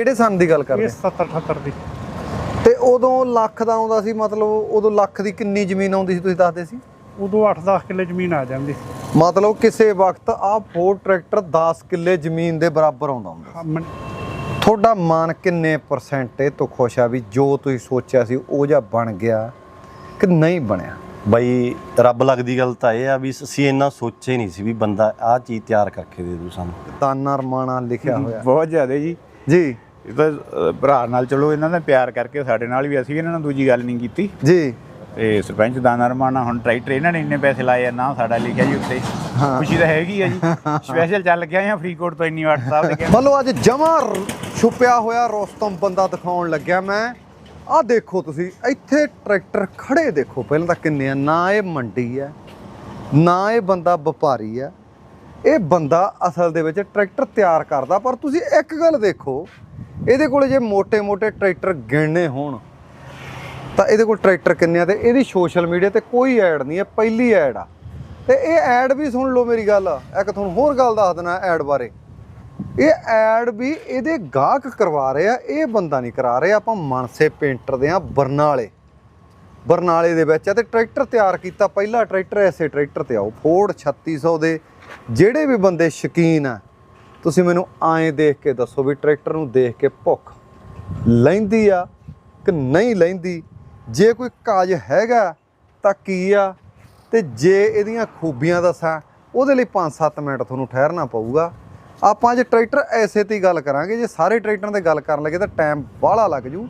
ਕਿਹੜੇ ਸੰਨ ਦੀ ਗੱਲ ਇਹ ਕਰਦੇ 70 78 ਦੀ। ਤੇ ਉਦੋਂ ਲੱਖ ਦਾ ਆਉਂਦਾ ਸੀ ਮਤਲਬ ਉਦੋਂ ਲੱਖ ਦੀ ਕਿੰਨੀ ਜ਼ਮੀਨ ਆਉਂਦੀ ਸੀ ਤੁਸੀਂ ਦੱਸਦੇ ਸੀ? ਉਦੋਂ 8-10 ਕਿੱਲੇ ਜ਼ਮੀਨ ਆ ਜਾਂਦੀ। ਸੀ ਮਤਲਬ ਕਿਸੇ ਵਕਤ ਆਹ ਫੋਰ ਟਰੈਕਟਰ 10 ਕਿੱਲੇ ਜ਼ਮੀਨ ਦੇ ਬਰਾਬਰ ਆਉਂਦਾ ਹੁੰਦਾ ਤੁਹਾਡਾ ਮਨ ਕਿੰਨੇ ਪਰਸੈਂਟ ਇਹ ਤੋਂ ਖੁਸ਼ ਆ ਵੀ ਜੋ ਤੁਸੀਂ ਸੋਚਿਆ ਸੀ ਉਹ ਜਾਂ ਬਣ ਗਿਆ ਕਿ ਨਹੀਂ ਬਣਿਆ? ਬਾਈ ਰੱਬ ਲੱਗਦੀ ਗੱਲ ਤਾਂ ਇਹ ਆ ਵੀ ਅਸੀਂ ਇੰਨਾ ਸੋਚੇ ਨਹੀਂ ਸੀ ਵੀ ਬੰਦਾ ਆਹ ਚੀਜ਼ ਤਿਆਰ ਕਰਕੇ ਦੇ ਦੂ ਸਾਨੂੰ। ਤਾਨਾ ਰਮਾਣਾ ਲਿਖਿਆ ਹੋਇਆ। ਬਹੁਤ ਜ਼ਿਆਦਾ ਜੀ। ਜੀ। ਇਹ ਤਾਂ ਅ, ਭਰਾ ਨਾਲ ਚਲੋ ਇਹਨਾਂ ਦਾ ਪਿਆਰ ਕਰਕੇ ਸਾਡੇ ਨਾਲ ਵੀ ਅਸੀਂ ਵੀ ਇਹਨਾਂ ਨਾਲ ਦੂਜੀ ਗੱਲ ਨਹੀਂ ਕੀਤੀ। ਜੀ। ਤੇ ਸਰਪੰਚ ਦਾਨਾ ਰਮਾਨਾ ਹੁਣ ਟਰੈਕਟਰ ਇਹਨਾਂ ਨੇ ਇੰਨੇ ਪੈਸੇ ਲਾਏ ਆ ਨਾ ਸਾਡਾ ਲਿਖਿਆ ਜੀ ਉੱਤੇ ਖੁਸ਼ੀ ਤਾਂ ਹੈਗੀ ਆ ਜੀ। ਸਪੈਸ਼ਲ ਚੱਲ ਕੇ ਆਏ ਆ ਫਰੀਦਕੋਟ ਤੋਂ ਇੰਨੀ ਵਾਟ ਸਾਹਿਬ ਦੇ ਕਹਿੰਦੇ। ਮੰਨ ਲਓ ਅੱਜ ਜਮਾ ਛੁਪਿਆ ਹੋਇਆ ਰੋਸਤਮ ਬੰਦਾ ਦਿਖਾਉਣ ਲੱਗਿਆ ਮੈਂ। ਆਹ ਦੇਖੋ ਤੁਸੀਂ ਇੱਥੇ ਟਰੈਕਟਰ ਖੜੇ ਦੇਖੋ ਪਹਿਲਾਂ ਤਾਂ ਕਿੰਨੇ ਆ ਨਾ ਇਹ ਮੰਡੀ ਹੈ ਨਾ ਇਹ ਬੰਦਾ ਵਪਾਰੀ ਹੈ ਇਹ ਬੰਦਾ ਅਸਲ ਦੇ ਵਿੱਚ ਟਰੈਕਟਰ ਤਿਆਰ ਕਰਦਾ ਪਰ ਤੁਸੀਂ ਇੱਕ ਗੱਲ ਦੇਖੋ ਇਹਦੇ ਕੋਲ ਜੇ ਮੋਟੇ ਮੋਟੇ ਟਰੈਕਟਰ ਗਿਣਨੇ ਹੋਣ, ਤਾਂ ਇਹਦੇ ਕੋਲ ਟਰੈਕਟਰ ਕਿੰਨੇ ਆ ਤੇ ਇਹਦੀ ਸੋਸ਼ਲ ਮੀਡੀਆ ਤੇ ਕੋਈ ਐਡ ਨਹੀਂ ਹੈ ਪਹਿਲੀ ਐਡ ਆ। ਤੇ ਇਹ ਐਡ ਵੀ ਸੁਣ ਲਓ ਮੇਰੀ ਗੱਲ, ਇੱਕ ਤੁਹਾਨੂੰ ਹੋਰ ਗੱਲ ਦੱਸ ਦਿੰਦਾ ਐਡ ਬਾਰੇ। ਇਹ ਐਡ ਵੀ ਇਹਦੇ ਗਾਹਕ ਕਰਵਾ ਰਹੇ ਆ, ਇਹ ਬੰਦਾ ਨਹੀਂ ਕਰਾ ਰਿਹਾ, ਆਪਾਂ ਮਨਸੇ ਪੇਂਟਰ ਦੇ ਆ, ਬਰਨਾਲੇ। ਬਰਨਾਲੇ ਦੇ ਵਿੱਚ ਆ ਤੇ ਟਰੈਕਟਰ ਤਿਆਰ ਕੀਤਾ, ਪਹਿਲਾ ਟਰੈਕਟਰ ਐਸੇ ਟਰੈਕਟਰ ਤੇ ਆਓ ਫੋਰਡ 3600 ਦੇ, ਜਿਹੜੇ ਵੀ ਬੰਦੇ ਸ਼ਕੀਨ ਆ ਤੁਸੀਂ ਮੈਨੂੰ ਆਏ ਦੇਖ ਕੇ ਦੱਸੋ ਵੀ ਟਰੈਕਟਰ ਨੂੰ ਦੇਖ ਕੇ ਭੁੱਖ ਲੈਂਦੀ ਆ ਕਿ ਨਹੀਂ ਲੈਂਦੀ? ਜੇ ਕੋਈ ਕਾਜ ਹੈਗਾ ਤਾਂ ਕੀ ਆ? ਤੇ ਜੇ ਇਹਦੀਆਂ ਖੂਬੀਆਂ ਦੱਸਾਂ, ਉਹਦੇ ਲਈ 5-7 ਮਿੰਟ ਤੁਹਾਨੂੰ ਠਹਿਰਨਾ ਪਊਗਾ। ਆਪਾਂ ਅੱਜ ਟਰੈਕਟਰ ਐਸੇ ਤੇ ਹੀ ਗੱਲ ਕਰਾਂਗੇ, ਜੇ ਸਾਰੇ ਟਰੈਕਟਰਾਂ ਤੇ ਗੱਲ ਕਰਨ ਲੱਗੇ ਤਾਂ ਟਾਈਮ ਬਾਹਲਾ ਲੱਗ ਜੂ।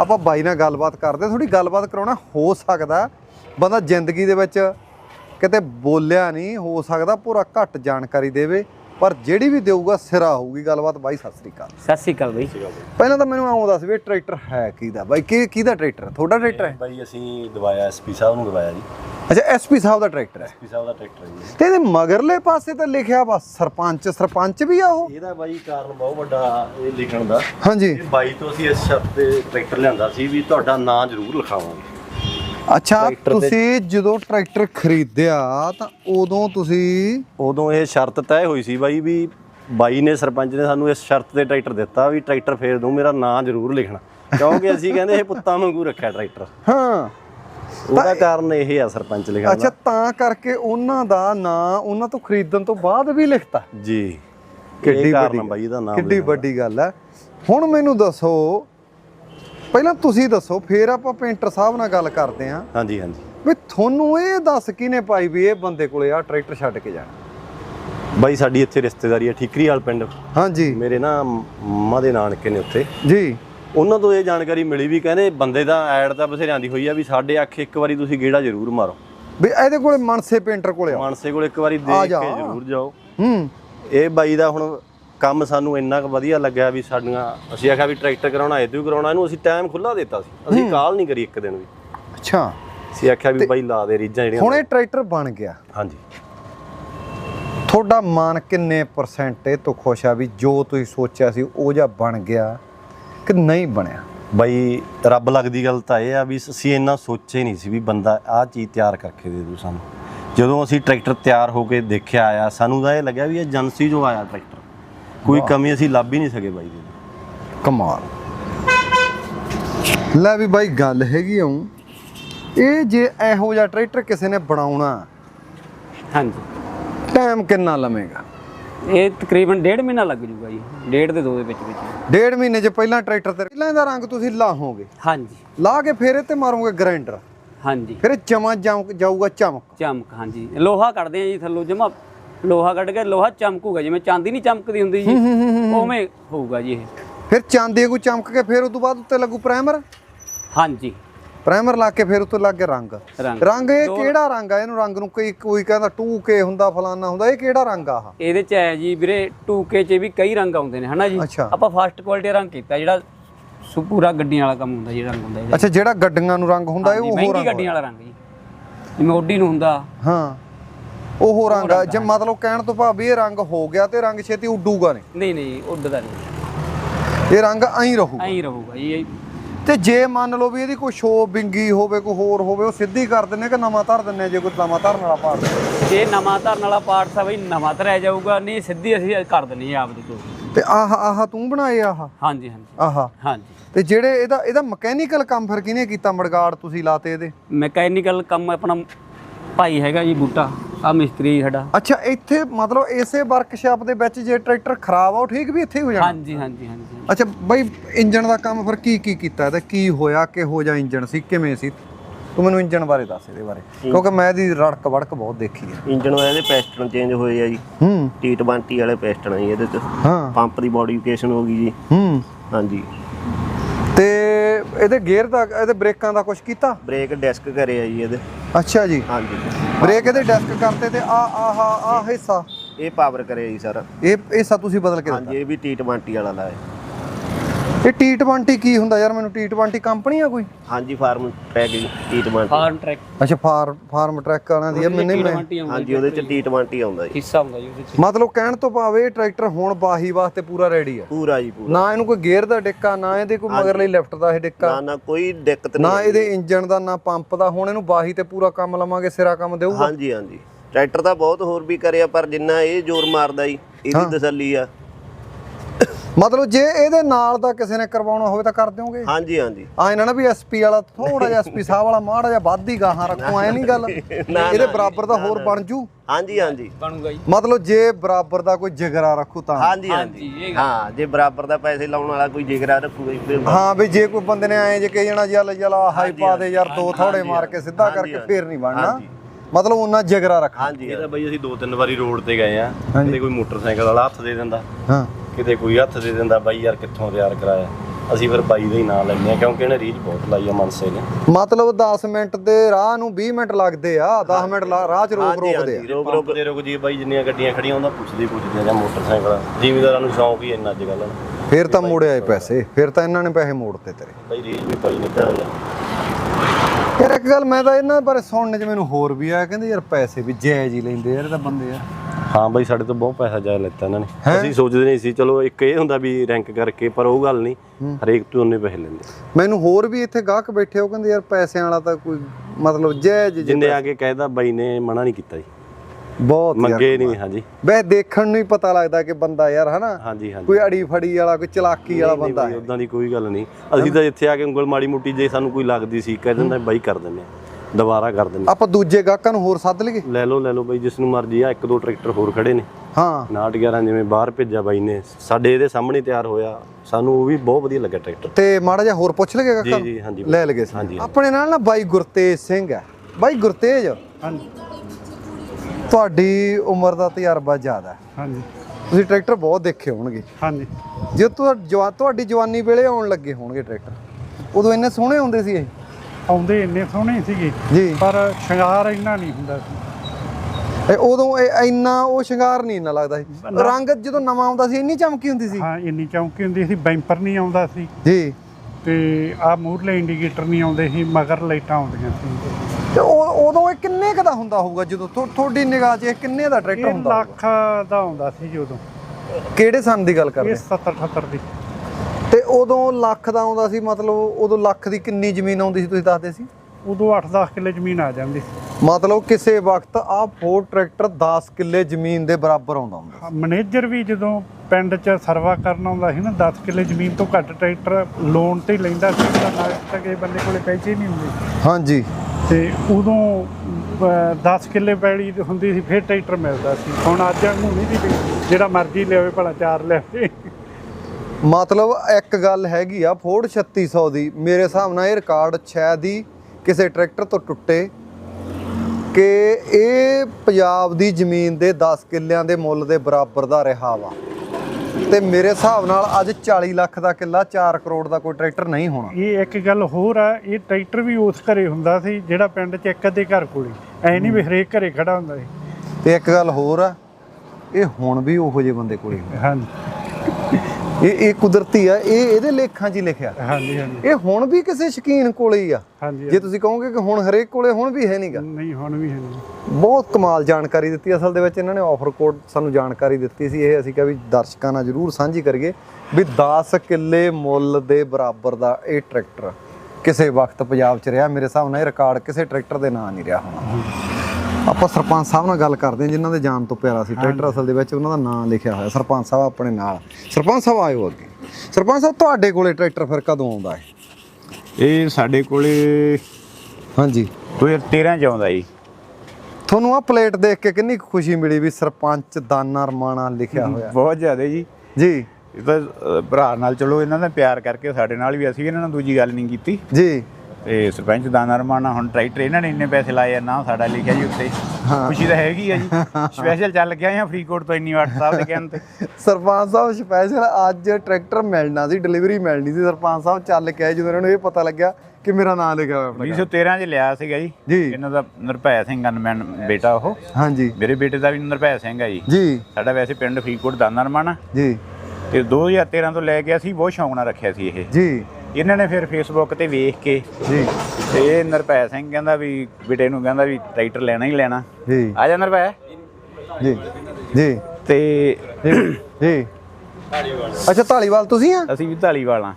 ਆਪਾਂ ਬਾਈ ਨਾਲ ਗੱਲਬਾਤ ਕਰਦੇ ਥੋੜੀ ਗੱਲਬਾਤ ਕਰਾਉਣਾ ਹੋ ਸਕਦਾ। ਬੰਦਾ ਜ਼ਿੰਦਗੀ ਦੇ ਵਿੱਚ ਕਿਤੇ ਬੋਲਿਆ ਨਹੀਂ, ਹੋ ਸਕਦਾ ਪੂਰਾ ਘੱਟ ਜਾਣਕਾਰੀ ਦੇਵੇ। ਪਰ ਜਿਹੜੀ ਵੀ ਦੇਊਗਾ ਸਿਰਾ ਹੋਊਗੀ। ਗੱਲਬਾਤ ਬਾਈ ਸਤਿ ਸ੍ਰੀ ਅਕਾਲ। ਸਤਿ ਸ਼੍ਰੀ ਅਕਾਲ ਬਈ। ਪਹਿਲਾਂ ਤਾਂ ਮੈਨੂੰ ਆਉਂ ਦੱਸ ਵੀ ਟਰੈਕਟਰ ਹੈ ਕਿਹਦਾ? ਬਾਈ ਕੀ ਕਿਹਦਾ ਟਰੈਕਟਰ ਹੈ? ਤੁਹਾਡਾ ਟਰੈਕਟਰ ਹੈ? ਬਾਈ ਅਸੀਂ ਦਵਾਇਆ ਐਸਪੀ ਸਾਹਿਬ ਨੂੰ ਦਵਾਇਆ ਜੀ। ਅੱਛਾ ਐਸਪੀ ਸਾਹਿਬ ਦਾ ਟਰੈਕਟਰ ਹੈ। ਐਸਪੀ ਸਾਹਿਬ ਦਾ ਟਰੈਕਟਰ ਹੈ ਜੀ। ਤੇ ਇਹਦੇ ਮਗਰਲੇ ਪਾਸੇ ਤਾਂ ਲਿਖਿਆ ਵਾ ਸਰਪੰਚ ਸਰਪੰਚ ਵੀ ਆ ਉਹ? ਇਹਦਾ ਬਾਈ ਕਾਰਨ ਬਹੁਤ ਵੱਡਾ ਇਹ ਲਿਖਣ ਦਾ। ਹਾਂਜੀ। ਇਹ ਬਾਈ ਤੋਂ ਅਸੀਂ ਇਸ ਸ਼ਰਤ ਤੇ ਟਰੈਕਟਰ ਲਿਆਂਦਾ ਸੀ ਵੀ ਤੁਹਾਡਾ ਨਾਂ ਜ਼ਰੂਰ ਲਿਖਾਵਾਂਗੇ। ਅੱਛਾ ਟਰੈਕਟਰ ਤੁਸੀਂ ਜਦੋਂ ਟਰੈਕਟਰ ਖਰੀਦਿਆ ਤਾਂ ਉਦੋਂ ਤੁਸੀਂ ਉਦੋਂ ਇਹ ਸ਼ਰਤ ਤੈਅ ਹੋਈ ਸੀ ਬਾਈ ਵੀ ਬਾਈ ਨੇ ਸਰਪੰਚ ਨੇ ਸਾਨੂੰ ਇਸ ਸ਼ਰਤ ਤੇ ਟਰੈਕਟਰ ਦਿੱਤਾ ਵੀ ਟਰੈਕਟਰ ਫੇਰ ਦੂੰ ਮੇਰਾ ਨਾਂ ਜ਼ਰੂਰ ਲਿਖਣਾ। ਕਿਉਂਕਿ ਅਸੀਂ ਕਹਿੰਦੇ ਇਹ ਪੁੱਤਾਂ ਵਾਂਗੂ ਰੱਖਿਆ ਟਰੈਕਟਰ। ਹਾਂ। ਉਹਦਾ ਕਾਰਨ ਇਹ ਆ ਸਰਪੰਚ ਲਿਖਣ ਅੱਛਾ ਦਾ ਤਾਂ ਕਰਕੇ ਉਹਨਾਂ ਦਾ ਨਾਂ ਉਹਨਾਂ ਤੋਂ ਖਰੀਦਣ ਤੋਂ ਬਾਅਦ ਵੀ ਲਿਖਤਾ। ਜੀ। ਕਿੱਡੀ ਕਿੱਡੀ ਕਾਰਨ ਬਾਈ ਇਹਦਾ ਨਾਮ ਕਿੱਡੀ ਲਿਖਣ ਦਾ। ਵੱਡੀ ਗੱਲ ਹੈ। ਹੁਣ ਮੈਨੂੰ ਦੱਸੋ ਪਹਿਲਾਂ ਤੁਸੀਂ ਦੱਸੋ ਫੇਰ ਆਪਾਂ ਪੇਂਟਰ ਸਾਹਿਬ ਨਾਲ ਗੱਲ ਕਰਦੇ ਆਂ ਹਾਂਜੀ ਹਾਂਜੀ। ਵੀ ਤੁਹਾਨੂੰ ਇਹ ਦੱਸ ਕਿਨੇ ਪਾਈ ਵੀ ਇਹ ਬੰਦੇ ਕੋਲੇ ਆ ਟਰੈਕਟਰ ਛੱਡ ਕੇ ਜਾਣਾ? ਬਾਈ ਸਾਡੀ ਇੱਥੇ ਰਿਸ਼ਤੇਦਾਰੀ ਹੈ ਠੀਕਰੀ ਵਾਲ ਪਿੰਡ। ਹਾਂਜੀ। ਮੇਰੇ ਨਾ ਮੰਮਾ ਦੇ ਨਾਨਕੇ ਨੇ ਉੱਥੇ। ਜੀ। ਉਹਨਾਂ ਤੋਂ ਇਹ ਜਾਣਕਾਰੀ ਮਿਲੀ ਵੀ ਕਹਿੰਦੇ ਬੰਦੇ ਦਾ ਐਡ ਤਾਂ ਬਥੇਰਿਆਂ ਦੀ ਹੋਈ ਆ ਵੀ ਸਾਡੇ ਅੱਖ ਇੱਕ ਵਾਰੀ ਤੁਸੀਂ ਗੇੜਾ ਜ਼ਰੂਰ ਮਾਰੋ। ਵੀ ਇਹਦੇ ਕੋਲੇ ਮਨਸੇ ਪੇਂਟਰ ਕੋਲੇ ਆ ਮਾਨਸੇ ਕੋਲ ਇੱਕ ਵਾਰੀ ਦੇਖ। ਕੇ ਜ਼ਰੂਰ ਜਾਓ। ਹੂੰ। ਇਹ ਬਾਈ ਦਾ ਹੁਣ ਕੰਮ ਸਾਨੂੰ ਇੰਨਾ ਕੁ ਵਧੀਆ ਲੱਗਿਆ ਵੀ ਸਾਡੀਆਂ ਅਸੀਂ ਆਖਿਆ ਵੀ ਟਰੈਕਟਰ ਕਰਾਉਣਾ ਇਦੋਂ ਹੀ ਕਰਾਉਣਾ ਇਹਨੂੰ ਅਸੀਂ ਟਾਈਮ ਖੁੱਲਾ ਦਿੱਤਾ ਸੀ। ਅਸੀਂ ਕਾਲ ਨਹੀਂ ਕਰੀ ਇੱਕ ਦਿਨ ਵੀ। ਅੱਛਾ। ਅਸੀਂ ਆਖਿਆ ਵੀ ਬਾਈ ਲਾ ਦੇ ਰੀਜਾਂ ਜਿਹੜੀਆਂ ਹੁਣ ਇਹ ਟਰੈਕਟਰ ਬਣ ਗਿਆ। ਹਾਂਜੀ। ਤੁਹਾਡਾ ਮਨ ਕਿੰਨੇ ਪਰਸੈਂਟ ਇਹ ਤੋਂ ਖੁਸ਼ ਆ ਵੀ ਜੋ ਤੁਸੀਂ ਸੋਚਿਆ ਸੀ ਉਹ ਜਾਂ ਬਣ ਗਿਆ ਕਿ ਨਹੀਂ ਬਣਿਆ? ਬਾਈ ਰੱਬ ਲੱਗਦੀ ਗੱਲ ਤਾਂ ਇਹ ਆ ਵੀ ਅਸੀਂ ਇੰਨਾ ਸੋਚੇ ਨਹੀਂ ਸੀ ਵੀ ਬੰਦਾ ਆਹ ਚੀਜ਼ ਤਿਆਰ ਕਰਕੇ ਦੇ ਦੂ ਸਾਨੂੰ। ਜਦੋਂ ਅਸੀਂ ਟਰੈਕਟਰ ਤਿਆਰ ਹੋ ਕੇ ਦੇਖਿਆ ਆਇਆ ਸਾਨੂੰ ਤਾਂ ਇਹ ਲੱਗਿਆ ਵੀ ਇਹ ਏਜੰਸੀ ਜੋ ਆਇਆ ਟਰੈਕਟਰ। ਕੋਈ ਕਮੀ ਅਸੀਂ ਲੱਭ ਹੀ ਨਹੀਂ ਸਕੇ ਬਾਈ ਦੀ ਕਮਾਲ। ਲੈ ਵੀ ਬਾਈ ਗੱਲ ਹੈਗੀ ਆਉਂ ਇਹ ਜੇ ਇਹੋ ਜਿਹਾ ਟਰੈਕਟਰ ਕਿਸੇ ਨੇ ਬਣਾਉਣਾ ਹਾਂਜੀ। ਟਾਈਮ ਕਿੰਨਾ ਲਵੇਗਾ? ਇਹ ਤਕਰੀਬਨ ਡੇਢ ਮਹੀਨਾ ਲੱਗ ਜੂਗਾ ਜੀ। ਡੇਢ ਦੇ ਦੋ ਦੇ ਵਿੱਚ ਵਿੱਚ। ਡੇਢ ਮਹੀਨੇ ਚ ਪਹਿਲਾਂ ਟਰੈਕਟਰ ਤੇ ਪਹਿਲਾਂ ਇਹਦਾ ਰੰਗ ਤੁਸੀਂ ਲਾਹੋਗੇ। ਹਾਂਜੀ। ਲਾ ਕੇ ਫੇਰ ਇਹ ਤੇ ਮਾਰੋਗੇ ਗ੍ਰਾਈਂਡਰ ਹਾਂਜੀ। ਫਿਰ ਇਹ ਚਮਾ ਜਾਊਗਾ ਚਮਕ। ਚਮਕ ਹਾਂਜੀ। ਲੋਹਾ ਕੱਢਦੇ ਆ ਜੀ ਥੱਲੋਂ ਜਮਾ। ਲੋਹਾ ਕੱਢ ਕੇ ਲੋਹਾ ਚਮਕੂਗਾ ਜਿਵੇਂ ਚਾਂਦੀ ਨਹੀਂ ਚਮਕਦੀ ਹੁੰਦੀ ਜੀ। ਉਵੇਂ ਹੋਊਗਾ ਜੀ ਇਹ। ਫਿਰ ਚਾਂਦੀ ਵਾਂਗੂ ਚਮਕ ਕੇ ਫਿਰ ਉਸ ਤੋਂ ਬਾਅਦ ਉੱਤੇ ਲੱਗੂ ਪ੍ਰਾਈਮਰ ਹਾਂਜੀ। ਪ੍ਰਾਈਮਰ ਲਾ ਕੇ ਫਿਰ ਉੱਤੇ ਲੱਗ ਗਿਆ ਰੰਗ। ਰੰਗ। ਇਹ ਕਿਹੜਾ ਰੰਗ ਆ? ਇਹਨੂੰ ਰੰਗ ਨੂੰ ਕੋਈ ਕੋਈ ਕਹਿੰਦਾ 2K ਹੁੰਦਾ ਫਲਾਨਾ ਹੁੰਦਾ ਇਹ ਕਿਹੜਾ ਰੰਗ ਆ ਇਹਦੇ ਚ ਹੈ ਜੀ ਵੀਰੇ 2K ਚ ਵੀ ਕਈ ਰੰਗ ਆਉਂਦੇ ਨੇ ਹਨਾ ਜੀ। ਆਪਾਂ ਫਸਟ ਕੁਆਲਿਟੀ ਰੰਗ ਕੀਤਾ ਜਿਹੜਾ ਸੁ ਪੂਰਾ ਗੱਡੀਆਂ ਵਾਲਾ ਕੰਮ ਹੁੰਦਾ ਜਿਹੜਾ ਰੰਗ ਹੁੰਦਾ ਅੱਛਾ ਜਿਹੜਾ ਗੱਡੀਆਂ ਨੂੰ ਰੰਗ ਹੁੰਦਾ ਇਹ ਉਹ ਮਹਿੰਗੀ ਰੰਗ ਗੱਡੀਆਂ ਵਾਲਾ ਰੰਗ ਜੀ। ਜਿਵੇਂ ਓਡੀ ਨੂੰ ਹੁੰਦਾ। ਹਾਂ। ਉਹ ਰੰਗ ਆ। ਜੇ ਮਤਲਬ ਕਹਿਣ ਤੋਂ ਭਾਵ ਵੀ ਇਹ ਰੰਗ ਹੋ ਗਿਆ ਤੇ ਰੰਗ ਛੇਤੀ ਉੱਡੂਗਾ ਨਹੀਂ। ਨਹੀਂ ਨਹੀਂ ਉੱਡਦਾ ਨਹੀਂ। ਇਹ ਰੰਗ ਐਂ ਰਹੂ ਐਂ ਹੀ ਰਹੂਗਾ ਜੀ ਇਹ ਤੇ ਜੇ ਮੰਨ ਲਓ ਵੀ ਇਹਦੀ ਕੋਈ ਸ਼ੋ ਬਿੰਗੀ ਹੋਵੇ ਕੋਈ ਹੋਰ ਹੋਵੇ ਉਹ ਸਿੱਧੀ ਕਰ ਦਿੰਨੇ ਕਿ ਨਵਾਂ ਧਰ ਦਿੰਨੇ ਜੇ ਕੋਈ ਨਵਾਂ ਧਰਨ ਵਾਲਾ ਪਾਰ ਜੇ ਨਵਾਂ ਧਰਨ ਵਾਲਾ ਪਾਰਟਸ ਆ ਬਈ ਨਵਾਂ ਧਰਿਆ ਜਾਊਗਾ ਨਹੀਂ ਸਿੱਧੀ ਅਸੀਂ ਕਰ ਦਿੰਨੀ ਆ ਆਪਦੇ ਕੋਲ ਤੇ ਆਹ ਆਹ ਤੂੰ ਬਣਾਏ ਆਹ? ਹਾਂਜੀ ਹਾਂਜੀ। ਆਹ। ਹਾਂਜੀ। ਤੇ ਜਿਹੜੇ ਇਹਦਾ ਇਹਦਾ ਮਕੈਨੀਕਲ ਕੰਮ ਫਿਰ ਕਿਹਨੇ ਕੀਤਾ ਮੜਗਾੜ ਤੁਸੀਂ ਲਾਤੇ ਇਹਦੇ? ਮੈਕੈਨੀਕਲ ਕੰਮ ਆਪਣਾ ਭਾਈ ਹੈਗਾ ਜੀ ਬੂਟਾ ਆ ਮਿਸਤਰੀ ਸਾਡਾ। ਅੱਛਾ ਇੱਥੇ ਮਤਲਬ ਇਸੇ ਵਰਕਸ਼ਾਪ ਦੇ ਵਿੱਚ ਜੇ ਟਰੈਕਟਰ ਖਰਾਬ ਆ ਉਹ ਠੀਕ ਵੀ ਇੱਥੇ ਹੀ ਹੋ ਜਾਣਾ? ਹਾਂਜੀ ਹਾਂਜੀ ਹਾਂਜੀ ਅੱਛਾ ਬਈ ਇੰਜਨ ਦਾ ਕੰਮ ਫਿਰ ਕੀ ਕੀ ਕੀਤਾ ਤੇ ਕੀ ਹੋਇਆ ਕਿਹੋ ਜਿਹਾ ਇੰਜਨ ਸੀ ਕਿਵੇਂ ਸੀ? ਤੂੰ ਮੈਨੂੰ ਇੰਜਨ ਬਾਰੇ ਦੱਸ ਇਹਦੇ ਬਾਰੇ। ਕਿਉਂਕਿ ਮੈਂ ਇਹਦੀ ਰੜਕ ਵੜਕ ਬਹੁਤ ਦੇਖੀ ਹੈ ਇੰਜਨ ਵਾਲੇ ਦੇ ਪੈਸਟਨ ਚੇਂਜ ਹੋਏ ਆ ਜੀ। ਹੂੰ। T20 ਵਾਲੇ ਪੈਸਟਨ ਆ ਜੀ ਇਹਦੇ ਚ। ਹਾਂ। ਪੰਪ ਦੀ ਮੋਡੀਫਿਕੇਸ਼ਨ ਹੋ ਗਈ ਜੀ। ਹੂੰ। ਹਾਂਜੀ। ਤੇ ਇਹਦੇ ਗੇਅਰ ਦਾ ਇਹਦੇ ਬ੍ਰੇਕਾਂ ਦਾ ਕੁਝ ਕੀਤਾ? ਬ੍ਰੇਕ ਡਿਸਕ ਕਰੇ ਆ ਜੀ ਇਹਦੇ। ਅੱਛਾ ਜੀ। ਹਾਂਜੀ। ਬ੍ਰੇਕ ਇਹਦੇ ਡੈਸਕ ਕਰਤੇ ਤੇ ਆ ਆਹ ਆ ਹਿੱਸਾ। ਇਹ ਪਾਵਰ ਕਰੇ ਜੀ ਸਰ ਇਹ ਹਿੱਸਾ ਤੁਸੀਂ ਬਦਲ ਕੇ ਦਿੱਤਾ। ਹਾਂਜੀ ਇਹ ਵੀ T20 ਵਾਲਾ ਲਾਇਆ। ਇਹ T20 ਕੀ ਹੁੰਦਾ ਯਾਰ? ਮੈਨੂੰ T20 ਕੰਪਨੀ ਆ ਕੋਈ? ਹਾਂਜੀ Farmtrac T20 Farmtrac ਅੱਛਾ ਫਾਰਮ ਫਾਰਮ ਟਰੈਕ ਵਾਲਿਆਂ ਦੀ ਆ ਮੈਨੇ ਮੈਂ ਹਾਂਜੀ ਉਹਦੇ ਚ T20 ਆਉਂਦਾ ਜੀ। ਹਿੱਸਾ ਹੁੰਦਾ ਜੀ ਉਹਦੇ ਚ। ਮਤਲਬ ਕਹਿਣ ਤੋਂ ਭਾਵੇਂ ਇਹ ਟਰੈਕਟਰ ਹੁਣ ਬਾਹੀ ਵਾਸਤੇ ਪੂਰਾ ਰੈਡੀ ਆ। ਪੂਰਾ ਜੀ ਪੂਰਾ। ਨਾ ਇਹਨੂੰ ਕੋਈ ਗੇਅਰ ਦਾ ਡਿੱਕਾ ਨਾ ਇਹਦੇ ਕੋਈ ਮਗਰਲੀ ਲਿਫਟ ਦਾ ਇਹ ਡਿੱਕਾ। ਨਾ ਨਾ ਕੋਈ ਦਿੱਕਤ ਨਾ ਨਹੀਂ ਇਹਦੇ ਇੰਜਨ ਦਾ ਨਾ ਪੰਪ ਦਾ। ਹੁਣ ਇਹਨੂੰ ਬਾਹੀ ਤੇ ਪੂਰਾ ਕੰਮ ਲਵਾਂਗੇ ਸਿਰਾ ਕੰਮ ਦੇਊਗਾ। ਹਾਂਜੀ ਹਾਂਜੀ। ਟਰੈਕਟਰ ਤਾਂ ਬਹੁਤ ਹੋਰ ਵੀ ਕਰਿਆ ਪਰ ਜਿੰਨਾ ਇਹ ਜ਼ੋਰ ਮਾਰਦਾ ਜੀ ਇਹਦੀ ਤਸੱਲੀ ਆ। ਮਤਲਬ ਜੇ ਇਹਦੇ ਨਾਲ ਦਾ ਕਿਸੇ ਨੇ ਕਰਵਾਉਣਾ ਹੋਵੇ ਤਾਂ ਕਰ ਦਿਓਗੇ? ਹਾਂਜੀ ਹਾਂਜੀ। ਆ ਇਹਨਾਂ ਨਾ ਵੀ ਐਸਪੀ ਵਾਲਾ ਥੋੜਾ ਜਿਹਾ ਐਸਪੀ ਸਾਹਿਬ ਵਾਲਾ ਮਾੜਾ ਜਿਹਾ ਵੱਧ ਹੀ ਗਾਹਾਂ ਰੱਖੋ ਐ ਨਹੀਂ ਗੱਲ? ਇਹਦੇ ਬਰਾਬਰ ਦਾ ਹੋਰ ਬਣ ਜੂ? ਹਾਂਜੀ ਹਾਂਜੀ। ਬਣੂਗਾ ਜੀ। ਮਤਲਬ ਜੇ ਬਰਾਬਰ ਦਾ ਕੋਈ ਜਿਗਰਾ ਰੱਖੂ ਤਾਂ। ਹਾਂਜੀ ਹਾਂਜੀ, ਹਾਂ ਜੇ ਬਰਾਬਰ ਦਾ ਪੈਸੇ ਲਾਉਣ ਵਾਲਾ ਕੋਈ ਜਿਗਰਾ ਰੱਖੂਗਾ ਫਿਰ ਹਾਂ ਵੀ ਜੇ ਕੋਈ ਬੰਦੇ ਨੇ ਐਂ ਜੇ ਕਹੀ ਜਾਣਾ ਜਲ ਜਲਾ ਹਾਈ ਪਾ ਦੇ ਯਾਰ ਦੋ ਥੋੜੇ ਮਾਰ ਕੇ ਸਿੱਧਾ ਕਰਕੇ। ਫੇਰ ਨਹੀਂ ਬਣਨਾ। ਮਤਲਬ ਉਹਨਾਂ ਜਿਗਰਾ ਰੱਖ ਹਾਂਜੀ। ਇਹ ਤਾਂ ਬਈ ਅਸੀਂ ਦੋ ਤਿੰਨ ਵਾਰੀ ਰੋਡ ਤੇ ਗਏ ਆ ਕਿਤੇ ਕੋਈ ਮੋਟਰਸਾਈਕਲ ਵਾਲਾ ਹੱਥ ਦੇ ਦਿੰਦਾ। ਹਾਂ। ਕਿਤੇ ਕੋਈ ਹੱਥ ਦੇ ਦਿੰਦਾ ਬਾਈ ਯਾਰ ਕਿੱਥੋਂ ਤਿਆਰ ਕਰਾਇਆ? ਅਸੀਂ ਫਿਰ ਬਾਈ ਦਾ ਹੀ ਨਾਂ ਲੈਂਦੇ ਆ ਕਿਉਂਕਿ ਇਹਨੇ ਰੀਝ ਬਹੁਤ ਲਾਈ ਆ ਮਨਸੇ ਨੇ। ਮਤਲਬ 10 ਮਿੰਟ ਦੇ ਰਾਹ ਨੂੰ 20 ਮਿੰਟ ਲੱਗਦੇ ਆ 10 ਮਿੰਟ ਲਾ- ਰਾਹ 'ਚ ਰੋਕ ਰੋਕਦੇ ਆ। ਰੋਕ ਰੋਕ ਦੇ ਰੁਕ ਜੀ ਬਾਈ ਜਿੰਨੀਆਂ ਗੱਡੀਆਂ ਖੜੀਆਂ ਉਹਨਾਂ ਪੁੱਛਦੇ ਪੁੱਛਦੇ ਆ ਜਾਂ ਮੋਟਰਸਾਈਕਲ ਜ਼ਿਮੀਦਾਰਾਂ ਨੂੰ ਸ਼ੌਂਕ ਹੀ ਇੰਨਾ ਅੱਜ ਕੱਲ੍ਹ ਫੇਰ ਤਾਂ ਮੋੜਿਆ ਏ ਪੈਸੇ ਫੇਰ ਤਾਂ ਇਹਨਾਂ ਨੇ ਪੈਸੇ ਮੋੜਤੇ ਤੇਰੇ। ਬਾਈ ਰੀਝ ਵੀ ਪਾਈ ਨਿਕਲ ਯਾਰ ਇੱਕ ਗੱਲ ਮੈਂ ਤਾਂ ਇਹਨਾਂ ਬਾਰੇ ਸੁਣਨ 'ਚ ਮੈਨੂੰ ਹੋਰ ਵੀ ਆਇਆ ਕਹਿੰਦੇ ਯਾਰ ਪੈਸੇ ਵੀ ਜਾਇਜ਼ ਹੀ ਲੈਂਦੇ ਯਾਰ ਇਹ ਤਾਂ ਬੰਦੇ ਆ। ਹਾਂ ਬਾਈ ਸਾਡੇ ਤੋਂ ਬਹੁਤ ਪੈਸਾ ਜਾਇ ਲੈਤਾ ਇਹਨਾਂ ਨੇ? ਅਸੀਂ ਸੋਚਦੇ ਨਹੀਂ ਸੀ ਚਲੋ ਇੱਕ ਇਹ ਹੁੰਦਾ ਵੀ ਰੈਂਕ ਕਰਕੇ ਪਰ ਉਹ ਗੱਲ ਨਹੀਂ। ਹਰੇਕ ਤੋਂ ਉਹਨੇ ਪੈਸੇ ਲੈਂਦੇ। ਮੈਨੂੰ ਹੋਰ ਵੀ ਇੱਥੇ ਗਾਹਕ ਬੈਠੇ ਉਹ ਕਹਿੰਦੇ ਯਾਰ ਪੈਸਿਆਂ ਵਾਲਾ ਤਾਂ ਕੋਈ ਮਤਲਬ ਜਾਇਜ਼ ਜਿੰਨੇ ਆ ਕੇ ਕਹਿਦਾ ਬਾਈ ਨੇ ਮਨਾ ਨਹੀਂ ਕੀਤਾ ਜੀ। ਬਹੁਤ ਮੰਗੇ ਨਹੀਂ ਹਾਂਜੀ। ਵੈ ਦੇਖਣ ਨੂੰ ਹੀ ਪਤਾ ਲੱਗਦਾ ਕਿ ਬੰਦਾ ਯਾਰ ਹਨਾ? ਹਾਂਜੀ ਹਾਂਜੀ। ਕੋਈ ਅੜੀ ਫੜੀ ਵਾਲਾ ਕੋਈ ਚਲਾਕੀ ਵਾਲਾ ਬੰਦਾ ਹੈ। ਉਦਾਂ ਦੀ ਕੋਈ ਗੱਲ ਨਹੀਂ। ਅਸੀਂ ਤਾਂ ਇੱਥੇ ਆ ਕੇ ਉਂਗਲ ਮਾੜੀ ਮੁੱਟੀ ਜੇ ਸਾਨੂੰ ਕੋਈ ਲੱਗਦੀ ਸੀ ਕਹਿ ਦਿੰਦਾ ਬਾਈ ਕਰ ਦਿੰਦੇ ਆ। ਦੁਬਾਰਾ ਕਰ ਦਿੰਦੇ। ਆਪਾਂ ਦੂਜੇ ਗਾਹਕਾਂ ਨੂੰ ਹੋਰ ਸੱਦ ਲਈਏ? ਲੈ ਲਓ ਲੈ ਲਓ ਬਾਈ ਜਿਸ ਨੂੰ ਮਰਜ਼ੀ ਆ ਇੱਕ ਦੋ ਟਰੈਕਟਰ ਹੋਰ ਖੜੇ ਨੇ। ਹਾਂ। 911 ਜਿਵੇਂ ਬਾਹਰ ਭੇਜਿਆ ਬਾਈ ਨੇ ਸਾਡੇ ਇਹਦੇ ਸਾਹਮਣੇ ਤਿਆਰ ਹੋਇਆ। ਸਾਨੂੰ ਉਹ ਵੀ ਬਹੁਤ ਵਧੀਆ ਲੱਗਾ ਟਰੈਕਟਰ। ਤੇ ਮਾੜਾ ਜਿਹਾ ਹੋਰ ਪੁੱਛ ਲਈਏ ਜੀ ਗਾਹਕਾਂ ਜੀ ਹਾਂਜੀ ਲੈ ਲਗੇ ਸੀ ਹਾਂਜੀ। ਆਪਣੇ ਨਾਲ ਨਾ ਬਾਈ ਗੁਰਤੇਜ ਸਿੰਘ ਹੈ। ਬਾਈ ਗੁਰਤੇਜ ਹਾਂਜੀ। ਤੁਹਾਡੀ ਉਮਰ ਦਾ ਤਜਰਬਾ ਜ਼ਿਆਦਾ ਹੈ। ਹਾਂਜੀ। ਤੁਸੀਂ ਟਰੈਕਟਰ ਬਹੁਤ ਦੇਖੇ ਹੋਣਗੇ। ਹਾਂਜੀ। ਜੇ ਤੁਹਾ- ਤੁਹਾਡੀ ਜਵਾਨੀ ਵੇਲੇ ਆਉਣ ਲੱਗੇ ਹੋਣਗੇ ਟਰੈਕਟਰ। ਉਦੋਂ ਇੰਨੇ ਸੋਹਣੇ ਹੁੰਦੇ ਸੀ ਇਹ। ਆਉਂਦੇ ਇੰਨੇ ਸੋਹਣੇ ਸੀਗੇ ਜੀ। ਪਰ ਸ਼ਿੰਗਾਰ ਇੰਨਾ ਨਹੀਂ ਹੁੰਦਾ ਸੀ। ਇਹ ਉਦੋਂ ਇਹ ਇੰਨਾ ਉਹ ਸ਼ਿੰਗਾਰ ਨਹੀਂ ਇੰਨਾ ਲੱਗਦਾ ਸੀ। ਰੰਗ ਜਦੋਂ ਨਵਾਂ ਆਉਂਦਾ ਸੀ ਇੰਨੀ ਚਮਕੀ ਹੁੰਦੀ ਸੀ। ਹਾਂ ਇੰਨੀ ਚੌਂਕੀ ਹੁੰਦੀ ਸੀ ਬੈਂਪਰ ਨਹੀਂ ਆਉਂਦਾ ਸੀ। ਜੀ। ਤੇ ਆ ਮੂਰਲੇ ਇੰਡੀਕੇਟਰ ਨਹੀਂ ਆਉਂਦੇ ਸੀ ਮਗਰ ਲਾਈਟਾਂ ਆਉਂਦੀਆਂ ਸੀ। ਤੇ ਉਹ ਉਦੋਂ ਇਹ ਕਿੰਨੇ ਕੁ ਦਾ ਹੁੰਦਾ ਹੋਊਗਾ ਜਦੋਂ ਤੁਹਾ- ਤੁਹਾਡੀ ਨਿਗਾਹ 'ਚ ਇਹ ਕਿੰਨੇ ਦਾ ਟਰੈਕਟਰ ਇਹ ਹੁੰਦਾ? ਲੱਖ ਦਾ ਆਉਂਦਾ ਸੀ ਜੀ ਉਦੋਂ। ਕਿਹੜੇ ਸਾਲ ਦੀ ਗੱਲ ਇਹ ਕਰਦੇ? 70 78 ਦੀ। ਉਦੋਂ ਲੱਖ ਦਾ ਆਉਂਦਾ ਸੀ ਮਤਲਬ ਉਦੋਂ ਲੱਖ ਦੀ ਕਿੰਨੀ ਜ਼ਮੀਨ ਆਉਂਦੀ ਸੀ ਤੁਸੀਂ ਦੱਸਦੇ ਸੀ? ਉਦੋਂ 8-10 ਕਿੱਲੇ ਜ਼ਮੀਨ ਆ ਜਾਂਦੀ ਸੀ। ਮਤਲਬ ਕਿਸੇ ਵਕਤ ਆਹ ਫੋਰ ਟਰੈਕਟਰ 10 ਕਿੱਲੇ ਜ਼ਮੀਨ ਦੇ ਬਰਾਬਰ ਆਉਂਦਾ ਹੁੰਦਾ ਮੈਨੇਜਰ ਵੀ ਜਦੋਂ ਪਿੰਡ 'ਚ ਸਰਵਾ ਕਰਨ ਆਉਂਦਾ ਸੀ ਨਾ 10 ਕਿੱਲੇ ਜ਼ਮੀਨ ਤੋਂ ਘੱਟ ਟਰੈਕਟਰ ਲੋਨ ਤੇ ਲੈਂਦਾ ਸੀ ਤਾਂ ਨਾ ਤਾਂ ਕਿਸੇ ਬੰਦੇ ਕੋਲੇ ਪੈਸੇ ਨਹੀਂ ਹੁੰਦੇ ਹਾਂਜੀ। ਤੇ ਉਦੋਂ 10 ਕਿੱਲੇ ਪੈਲੀ ਹੁੰਦੀ ਸੀ ਫਿਰ ਟਰੈਕਟਰ ਮਿਲਦਾ ਸੀ। ਹੁਣ ਅੱਜ ਨੂੰ ਨਹੀਂ ਦੀ ਜਿਹੜਾ ਮਰਜ਼ੀ ਲਿਆਵੇ ਭਲਾ ਚਾਰ ਲਿਆਵੇ। ਮਤਲਬ ਇੱਕ ਗੱਲ ਹੈਗੀ ਆ ਫੋਰਡ 3600 ਦੀ। ਮੇਰੇ ਹਿਸਾਬ ਨਾਲ ਇਹ ਰਿਕਾਰਡ ਸ਼ਾਇਦ ਹੀ ਕਿਸੇ ਟਰੈਕਟਰ ਤੋਂ ਟੁੱਟੇ ਕਿ ਇਹ ਪੰਜਾਬ ਦੀ ਜ਼ਮੀਨ ਦੇ 10 ਕਿੱਲਿਆਂ ਦੇ ਮੁੱਲ ਦੇ ਬਰਾਬਰ ਦਾ ਰਿਹਾ ਵਾ। ਤੇ ਮੇਰੇ ਹਿਸਾਬ ਨਾਲ ਅੱਜ 40 ਲੱਖ ਦਾ ਕਿੱਲਾ 4 ਕਰੋੜ ਦਾ ਕੋਈ ਟਰੈਕਟਰ ਨਹੀਂ ਹੋਣਾ। ਇਹ ਇੱਕ ਗੱਲ ਹੋਰ ਆ ਇਹ ਟਰੈਕਟਰ ਵੀ ਉਸ ਘਰੇ ਹੁੰਦਾ ਸੀ ਜਿਹੜਾ ਪਿੰਡ 'ਚ ਇੱਕ ਅੱਧੇ ਘਰ ਕੋਲੇ। ਐ ਨਹੀਂ ਵੀ ਹਰੇਕ ਘਰੇ ਖੜਾ ਹੁੰਦਾ ਸੀ। ਤੇ ਇੱਕ ਗੱਲ ਹੋਰ ਆ ਇਹ ਹੁਣ ਵੀ ਉਹੋ ਜਿਹੇ ਬੰਦੇ ਕੋਲੇ। ਹਾਂਜੀ। ਇਹ ਇਹ ਕੁਦਰਤੀ ਆ ਇਹ ਇਹਦੇ ਲੇਖਾਂ 'ਚ ਹੀ ਲਿਖਿਆ। ਹਾਂਜੀ ਹਾਂਜੀ। ਇਹ ਹੁਣ ਵੀ ਕਿਸੇ ਸ਼ਕੀਨ ਕੋਲੇ ਹੀ ਆ। ਹਾਂਜੀ ਜੇ ਤੁਸੀਂ ਕਹੋਗੇ ਕਿ ਹੁਣ ਹਰੇਕ ਕੋਲੇ ਹੁਣ ਵੀ ਹੈ ਨਹੀਂਗਾ। ਨਹੀਂ ਹੁਣ ਵੀ ਹੈ ਨਹੀਂ ਬਹੁਤ ਕਮਾਲ ਜਾਣਕਾਰੀ ਦਿੱਤੀ ਅਸਲ ਦੇ ਵਿੱਚ ਇਹਨਾਂ ਨੇ ਆਫਰ ਕੋਡ ਸਾਨੂੰ ਜਾਣਕਾਰੀ ਦਿੱਤੀ ਸੀ। ਇਹ ਅਸੀਂ ਕਿਹਾ ਵੀ ਦਰਸ਼ਕਾਂ ਨਾਲ ਜਰੂਰ ਸਾਂਝੀ ਕਰੀਏ ਵੀ 10 ਕਿੱਲੇ ਮੁੱਲ ਦੇ ਬਰਾਬਰ ਦਾ ਇਹ ਟਰੈਕਟਰ ਕਿਸੇ ਵਕਤ ਪੰਜਾਬ 'ਚ ਰਿਹਾ। ਮੇਰੇ ਹਿਸਾਬ ਨਾਲ ਇਹ ਰਿਕਾਰਡ ਕਿਸੇ ਟਰੈਕਟਰ ਦੇ ਨਾਂ ਨਹੀਂ ਰਿਹਾ ਹੋਣਾ। ਆਪਾਂ ਸਰਪੰਚ ਸਾਹਿਬ ਨਾਲ ਗੱਲ ਕਰਦੇ ਹਾਂ ਜਿਨ੍ਹਾਂ ਦੇ ਜਾਨ ਤੋਂ ਪਿਆਰਾ ਸੀ ਟਰੈਕਟਰ ਅਸਲ ਦੇ ਵਿੱਚ ਉਹਨਾਂ ਦਾ ਨਾਮ ਲਿਖਿਆ ਹੋਇਆ ਸਰਪੰਚ ਸਾਹਿਬ ਆਪਣੇ ਨਾਲ। ਸਰਪੰਚ ਸਾਹਿਬ ਆਇਓ ਅੱਗੇ। ਸਰਪੰਚ ਸਾਹਿਬ ਤੁਹਾਡੇ ਕੋਲੇ ਟਰੈਕਟਰ ਫਿਰ ਕਦੋਂ ਆਉਂਦਾ ਹੈ ਇਹ ਸਾਡੇ ਕੋਲੇ ਹਾਂਜੀ। 2013 ਚ ਆਉਂਦਾ ਜੀ। ਤੁਹਾਨੂੰ ਆ ਪਲੇਟ ਦੇਖ ਕੇ ਕਿੰਨੀ ਕੁ ਖੁਸ਼ੀ ਮਿਲੀ ਵੀ ਸਰਪੰਚ ਦਾਨਾ ਰਮਾਣਾ ਲਿਖਿਆ ਹੋਇਆ। ਬਹੁਤ ਜ਼ਿਆਦਾ ਜੀ। ਜੀ। ਇਹ ਤਾਂ ਅ, ਭਰਾ ਨਾਲ ਚਲੋ ਇਹਨਾਂ ਦਾ ਪਿਆਰ ਕਰਕੇ ਸਾਡੇ ਨਾਲ ਵੀ ਅਸੀਂ ਇਹਨਾਂ ਨਾਲ ਦੂਜੀ ਗੱਲ ਨਹੀਂ ਕੀਤੀ। ਜੀ। ਤੇ ਸਰਪੰਚ ਦਾਨਾ ਰਮਾਨਾ ਹੁਣ ਟਰੈਕਟਰ ਇਹਨਾਂ ਨੇ ਇੰਨੇ ਪੈਸੇ ਲਾਏ ਆ ਨਾ ਸਾਡਾ ਲਿਖਿਆ ਜੀ ਉੱਤੇ। ਖੁਸ਼ੀ ਤਾਂ ਹੈਗੀ ਆ ਜੀ। ਸਪੈਸ਼ਲ ਚੱਲ ਕੇ ਆਏ ਆ ਫਰੀਦਕੋਟ ਤੋਂ ਇੰਨੀ ਵਾਟ ਸਾਹਿਬ ਦੇ ਕਹਿਣ ਤੇ? ਸਰਪੰਚ ਸਾਹਿਬ ਸਪੈਸ਼ਲ ਅੱਜ ਟਰੈਕਟਰ ਮਿਲਣਾ ਸੀ ਡਿਲੀਵਰੀ ਮਿਲਣੀ ਸੀ। ਸਰਪੰਚ ਸਾਹਿਬ ਚੱਲ ਕੇ ਆਏ ਜਦੋਂ ਇਹਨਾਂ ਨੂੰ ਇਹ ਪਤਾ ਲੱਗਿਆ ਕਿ ਮੇਰਾ ਨਾਮ ਲਿਖਿਆ ਹੋਇਆ ਆਪਣੇ 2013 ਚ ਲਿਆ ਸੀਗਾ ਜੀ। ਇਹਨਾਂ ਦਾ ਨਿਰਭੈ ਸਿੰਘ ਅਨਮੈਨ ਬੇਟਾ ਉਹ। ਹਾਂਜੀ। ਮੇਰੇ ਬੇਟੇ ਦਾ ਵੀ ਨਿਰਭੈ ਸਿੰਘ ਹੈ ਜੀ। ਜੀ। ਸਾਡਾ ਵੈਸੇ ਪਿੰਡ ਫਰੀਦਕੋਟ ਦਾਨਾ ਰਮਾਨਾ ਜੀ। ਤੇ 2013 ਤੋਂ ਲੈ ਕੇ ਅਸੀਂ ਬਹੁਤ ਸ਼ੌਂਕ ਨਾਲ ਰੱਖਿਆ ਸੀ ਇਹ। ਜੀ। ਇਹਨਾਂ ਨੇ ਫਿਰ ਫੇਸਬੁੱਕ ਤੇ ਵੇਖ ਕੇ ਜੀ। ਤੇ ਇਹ ਨਿਰਭੈ ਸਿੰਘ ਕਹਿੰਦਾ ਵੀ ਬੇਟੇ ਨੂੰ ਕਹਿੰਦਾ ਵੀ ਟਰੈਕਟਰ ਲੈਣਾ ਹੀ ਲੈਣਾ। ਜੀ। ਆ ਜਾ ਨਿਰਭੈ ਜੀ। ਜੀ। ਤੇ ਜੀ। ਅੱਛਾ ਢਾਲੀਵਾਲ ਤੁਸੀਂ ਆ? ਅਸੀਂ ਵੀ ਢਾਲੀਵਾਲ ਆ।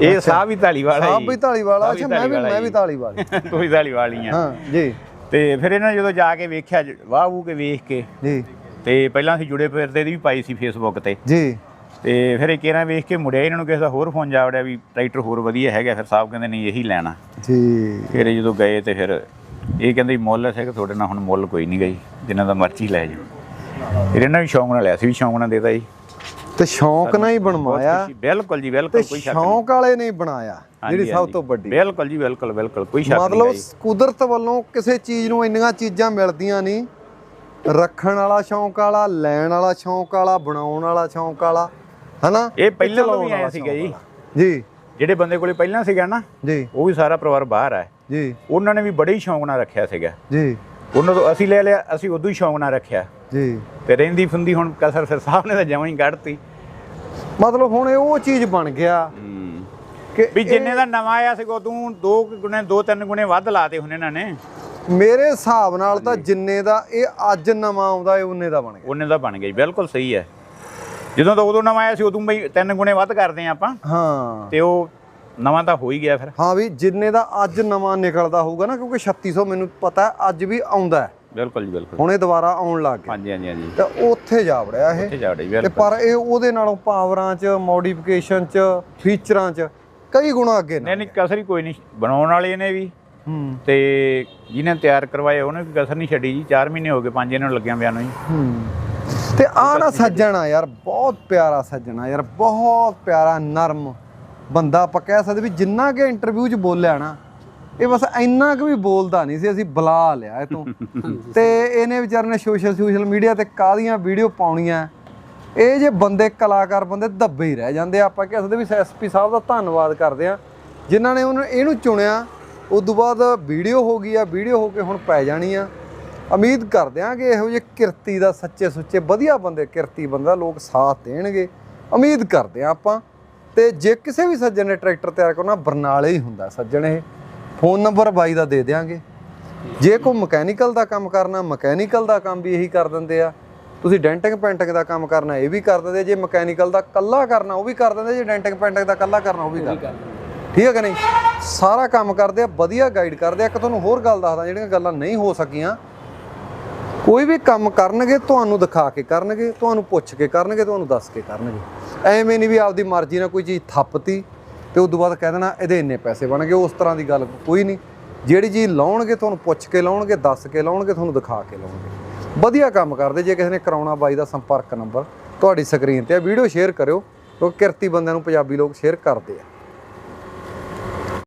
ਇਹ ਸਾਹ ਵੀ ਢਾਲੀਵਾਲ ਆ ਸਾਹਿਬ ਵੀ ਢਾਲੀਵਾਲ ਆ। ਅੱਛਾ ਮੈਂ ਵੀ ਮੈਂ ਵੀ ਢਾਲੀਵਾਲ ਤੂੰ ਵੀ ਢਾਲੀਵਾਲ ਹੀ ਆ। ਹਾਂ ਜੀ। ਤੇ ਫਿਰ ਇਹਨਾਂ ਜਦੋਂ ਜਾ ਕੇ ਵੇਖਿਆ ਵਾਹ ਵੂ ਕੇ ਵੇਖ ਕੇ ਜੀ। ਤੇ ਪਹਿਲਾਂ ਅਸੀਂ ਜੁੜੇ ਫਿਰਦੇ ਦੀ ਵੀ ਪਾਈ ਸੀ ਫੇਸਬੁੱਕ ਤੇ। ਜੀ। ਤੇ ਫਿਰ ਇਹ ਕੇਰਾਂ ਵੇਖ ਕੇ ਮੁੜਿਆ ਇਹਨਾਂ ਨੂੰ ਕਿਸੇ ਦਾ ਹੋਰ ਫੋਨ ਜਾ ਵੜਿਆ ਵੀ ਟਰੈਕਟਰ ਹੋਰ ਵਧੀਆ ਹੈਗਾ ਫਿਰ ਸਾਹਿਬ ਕਹਿੰਦੇ ਨਹੀਂ ਇਹੀ ਲੈਣਾ। ਜੀ। ਫਿਰ ਜਦੋਂ ਗਏ ਤੇ ਫਿਰ ਇਹ ਕਹਿੰਦੇ ਮੁੱਲ ਹੈ ਕਿ ਤੁਹਾਡੇ ਨਾਲ ਹੁਣ ਮੁੱਲ ਕੋਈ ਨਹੀਂ ਗਈ ਜਿੰਨਾ ਦਾ ਮਰਜ਼ੀ ਲੈ ਜਾਓ। ਫਿਰ ਇਹਨਾਂ ਵੀ ਸ਼ੌਂਕ ਨਾਲ ਲਿਆ ਸੀ ਵੀ ਸ਼ੌਂਕ ਨਾਲ ਦੇਤਾ ਜੀ। ਤੇ ਸ਼ੌਂਕ ਨਾਲ ਹੀ ਬਣਵਾਇਆ। ਬਿਲਕੁਲ ਜੀ ਬਿਲਕੁਲ ਕੋਈ ਸ਼ੱਕ ਨਹੀਂ। ਸ਼ੌਂਕ ਵਾਲੇ ਨੇ ਬਣਾਇਆ ਜਿਹੜੀ ਸਭ। ਤੋਂ ਵੱਡੀ। ਬਿਲਕੁਲ ਜੀ ਬਿਲਕੁਲ ਬਿਲਕੁਲ ਕੋਈ ਸ਼ੱਕ ਨਹੀਂ ਮਤਲਬ ਕੁਦਰਤ ਵੱਲੋਂ ਕਿਸੇ ਚੀਜ਼ ਨੂੰ ਇੰਨੀਆਂ ਚੀਜ਼ਾਂ ਮਿਲਦੀਆਂ ਨਹੀਂ। ਰੱਖਣ ਵਾਲਾ ਸ਼ੌਂਕ ਵਾਲਾ ਲੈਣ ਵਾਲਾ ਸ਼ੌਂਕ ਵਾਲਾ ਬਣਾਉਣ ਵਾਲਾ ਸ਼ੌਂਕ ਵਾਲਾ। ਹਨਾ? ਇਹ ਪਹਿਲਾਂ ਵੀ ਆਇਆ ਸੀਗਾ ਜੀ। ਜੀ। ਜਿਹੜੇ ਬੰਦੇ ਕੋਲੇ ਪਹਿਲਾਂ ਸੀਗਾ ਨਾ ਜੀ। ਉਹ ਵੀ ਸਾਰਾ ਪਰਿਵਾਰ ਬਾਹਰ ਹੈ ਜੀ। ਉਹਨਾਂ ਨੇ ਵੀ ਬੜੇ ਹੀ ਸ਼ੌਂਕ ਨਾਲ ਰੱਖਿਆ ਸੀਗਾ। ਜੀ। ਉਹਨਾਂ ਤੋਂ ਅਸੀਂ ਲੈ ਲਿਆ ਅਸੀਂ ਉਦੋਂ ਹੀ ਸ਼ੌਂਕ ਨਾਲ ਰੱਖਿਆ। ਜੀ। ਤੇ ਰਹਿੰਦੀ ਫੁੰਦੀ ਹੁਣ ਕਸਰ ਫਿਰ ਸਾਹਿਬ ਨੇ ਤਾਂ ਜਮਾਂ ਹੀ ਕੱਢਤੀ। ਮਤਲਬ ਹੁਣ ਇਹ ਉਹ ਚੀਜ਼ ਬਣ ਗਿਆ ਕਿ ਵੀ ਜਿੰਨੇ ਦਾ ਨਵਾਂ ਆਇਆ ਸੀਗਾ ਤੂੰ ਦੋ ਗੁਣੇ ਦੋ ਤਿੰਨ ਗੁਣੇ ਵੱਧ ਲਾਤੇ ਹੁਣ ਇਹਨਾਂ ਨੇ। ਮੇਰੇ ਹਿਸਾਬ ਨਾਲ ਤਾਂ ਜਿੰਨੇ ਦਾ ਇਹ ਅੱਜ ਨਵਾਂ ਆਉਂਦਾ ਇਹ ਉਹਨੇ ਦਾ ਬਣ ਗਿਆ। ਉਹਨੇ ਦਾ ਬਣ ਗਿਆ ਜੀ ਬਿਲਕੁਲ ਸਹੀ ਹੈ। ਜਦੋਂ ਤਾਂ ਉਦੋਂ ਨਵਾਂ ਆਇਆ ਸੀ ਉਦੋਂ ਬਈ ਤਿੰਨ ਗੁਣੇ ਵੱਧ ਕਰਦੇ ਆ ਆਪਾਂ। ਹਾਂ। ਤੇ ਉਹ ਨਵਾਂ ਤਾਂ ਹੋ ਹੀ ਗਿਆ ਫਿਰ। ਹਾਂ ਵੀ ਜਿੰਨੇ ਦਾ ਅੱਜ ਨਵਾਂ ਨਿਕਲਦਾ ਹੋਊਗਾ ਨਾ ਕਿਉਂਕਿ 3600 ਮੈਨੂੰ ਪਤਾ ਅੱਜ ਵੀ ਆਉਂਦਾ ਹੈ। ਬਿਲਕੁਲ ਜੀ ਬਿਲਕੁਲ। ਹੁਣ ਦੁਬਾਰਾ ਆਉਣ ਲੱਗ ਗਿਆ। ਹਾਂਜੀ ਹਾਂਜੀ ਹਾਂਜੀ। ਤੇ ਉੱਥੇ ਜਾ ਵੜਿਆ ਇਹ। ਉੱਥੇ ਜਾ ਵੜੇ ਤੇ ਪਰ ਇਹ ਉਹਦੇ ਨਾਲੋਂ ਪਾਵਰਾਂ 'ਚ ਮੋਡੀਫਿਕੇਸ਼ਨ 'ਚ ਫੀਚਰਾਂ 'ਚ ਕਈ ਗੁਣਾ ਅੱਗੇ ਨੇ ਨਹੀਂ ਨਹੀਂ ਕਸਰ ਹੀ ਕੋਈ ਨਹੀਂ। ਬਣਾਉਣ ਵਾਲੇ ਨੇ ਵੀ। ਹੂੰ। ਤੇ ਜਿਹਨੇ ਤਿਆਰ ਕਰਵਾਇਆ ਉਹਨੇ ਵੀ ਕਸਰ ਨਹੀਂ ਛੱਡੀ ਜੀ। 4 ਮਹੀਨੇ ਹੋ ਗਏ ਪੰਜ ਇਹਨਾਂ ਨੂੰ ਲੱਗਿਆ ਪਿਆ ਨੂੰ ਜੀ। ਹੂੰ। ਤੇ ਆ ਨਾ ਸੱਜਣਾ ਯਾਰ ਬਹੁਤ ਪਿਆਰਾ ਸੱਜਣਾ ਯਾਰ ਬਹੁਤ ਪਿਆਰਾ ਨਰਮ ਬੰਦਾ ਆਪਾਂ ਕਹਿ ਸਕਦੇ ਵੀ ਜਿੰਨਾ ਕਿ ਇੰਟਰਵਿਊ 'ਚ ਬੋਲਿਆ ਨਾ ਇਹ ਬਸ ਇੰਨਾ ਕੁ ਵੀ ਬੋਲਦਾ ਨਹੀਂ ਸੀ ਅਸੀਂ ਬੁਲਾ ਲਿਆ ਇਹ ਤੋਂ। ਤੇ ਇਹਨੇ ਵਿਚਾਰੇ ਨੇ ਸੋਸ਼ਲ ਸੋਸ਼ਲ ਮੀਡੀਆ ਤੇ ਕਾਹਦੀਆਂ ਵੀਡੀਓ ਪਾਉਣੀਆਂ। ਇਹ ਜੇ ਬੰਦੇ ਕਲਾਕਾਰ ਬੰਦੇ ਦੱਬੇ ਹੀ ਰਹਿ ਜਾਂਦੇ ਆ। ਆਪਾਂ ਕਹਿ ਸਕਦੇ ਵੀ ਐਸਪੀ ਸਾਹਿਬ ਦਾ ਧੰਨਵਾਦ ਕਰਦੇ ਆ ਜਿਨ੍ਹਾਂ ਨੇ ਉਹਨੂੰ ਇਹਨੂੰ ਚੁਣਿਆ ਉਸ ਤੋਂ ਬਾਅਦ ਵੀਡੀਓ ਹੋ ਗਈ ਆ ਵੀਡੀਓ ਹੋ ਕੇ ਹੁਣ ਪੈ ਜਾਣੀ ਆ। ਉਮੀਦ ਕਰਦੇ ਆ ਕਿ ਇਹੋ ਜਿਹੇ ਕਿਰਤੀ ਦਾ ਸੱਚੇ ਸੁੱਚੇ ਵਧੀਆ ਬੰਦੇ, ਕਿਰਤੀ ਬੰਦਾ ਲੋਕ ਸਾਥ ਦੇਣਗੇ। ਉਮੀਦ ਕਰਦੇ ਹਾਂ ਆਪਾਂ। ਤੇ ਜੇ ਕਿਸੇ ਵੀ ਸੱਜਣ ਨੇ ਟਰੈਕਟਰ ਤਿਆਰ ਕਰਨਾ, ਬਰਨਾਲੇ ਹੀ ਹੁੰਦਾ ਸੱਜਣ ਇਹ। ਫੋਨ ਨੰਬਰ ਬਾਈ ਦਾ ਦੇ ਦਿਆਂਗੇ। ਜੇ ਕੋਈ ਮਕੈਨੀਕਲ ਦਾ ਕੰਮ ਕਰਨਾ, ਮਕੈਨੀਕਲ ਦਾ ਕੰਮ ਵੀ ਇਹੀ ਕਰ ਦਿੰਦੇ ਆ। ਤੁਸੀਂ ਡੈਂਟਿੰਗ ਪੈਂਟਿੰਗ ਦਾ ਕੰਮ ਕਰਨਾ, ਇਹ ਵੀ ਕਰ ਦਿੰਦੇ ਜੇ ਮਕੈਨੀਕਲ ਦਾ ਕੱਲਾ ਕਰਨਾ, ਉਹ ਵੀ ਕਰ ਦਿੰਦੇ ਜੇ ਡੈਂਟਿੰਗ ਪੈਂਟਿੰਗ ਦਾ ਕੱਲਾ ਕਰਨਾ, ਉਹ ਵੀ ਕਰ ਦਿੰਦੇ ਠੀਕ ਹੈ ਕਿ ਨਹੀਂ? ਸਾਰਾ ਕੰਮ ਕਰਦੇ ਆ, ਵਧੀਆ ਗਾਈਡ ਕਰਦੇ ਆ। ਇੱਕ ਤੁਹਾਨੂੰ ਹੋਰ ਗੱਲ ਦੱਸਦਾ, ਜਿਹੜੀਆਂ ਗੱਲਾਂ ਨਹੀਂ ਹੋ ਸਕੀਆਂ। ਕੋਈ ਵੀ ਕੰਮ ਕਰਨਗੇ, ਤੁਹਾਨੂੰ ਦਿਖਾ ਕੇ ਕਰਨਗੇ, ਤੁਹਾਨੂੰ ਪੁੱਛ ਕੇ ਕਰਨਗੇ, ਤੁਹਾਨੂੰ ਦੱਸ ਕੇ ਕਰਨਗੇ। ਐਵੇਂ ਨਹੀਂ ਵੀ ਆਪਦੀ ਮਰਜ਼ੀ ਨਾਲ ਕੋਈ ਚੀਜ਼ ਥੱਪਤੀ ਤੇ ਉਸ ਤੋਂ ਬਾਅਦ ਕਹਿ ਦੇਣਾ, ਇਹਦੇ ਇੰਨੇ ਪੈਸੇ ਬਣ ਗਏ, ਉਸ ਤਰ੍ਹਾਂ ਦੀ ਗੱਲ ਕੋਈ ਨਹੀਂ। ਜਿਹੜੀ ਚੀਜ਼ ਲਾਉਣਗੇ, ਤੁਹਾਨੂੰ ਪੁੱਛ ਕੇ ਲਾਉਣਗੇ, ਦੱਸ ਕੇ ਲਾਉਣਗੇ, ਤੁਹਾਨੂੰ ਦਿਖਾ ਕੇ ਲਾਉਣਗੇ। ਵਧੀਆ ਕੰਮ ਕਰਦੇ, ਜੇ ਕਿਸੇ ਨੇ ਕਰਾਉਣਾ ਬਾਈ ਦਾ ਸੰਪਰਕ ਨੰਬਰ, ਤੁਹਾਡੀ ਸਕਰੀਨ ਤੇ ਆ, ਵੀਡੀਓ ਸ਼ੇਅਰ ਕਰਿਓ, ਕਿਉਂਕਿ ਕਿਰਤੀ ਬੰਦਿਆਂ ਨੂੰ ਪੰਜਾਬੀ ਲੋਕ ਸ਼ੇਅਰ ਕਰਦੇ ਆ।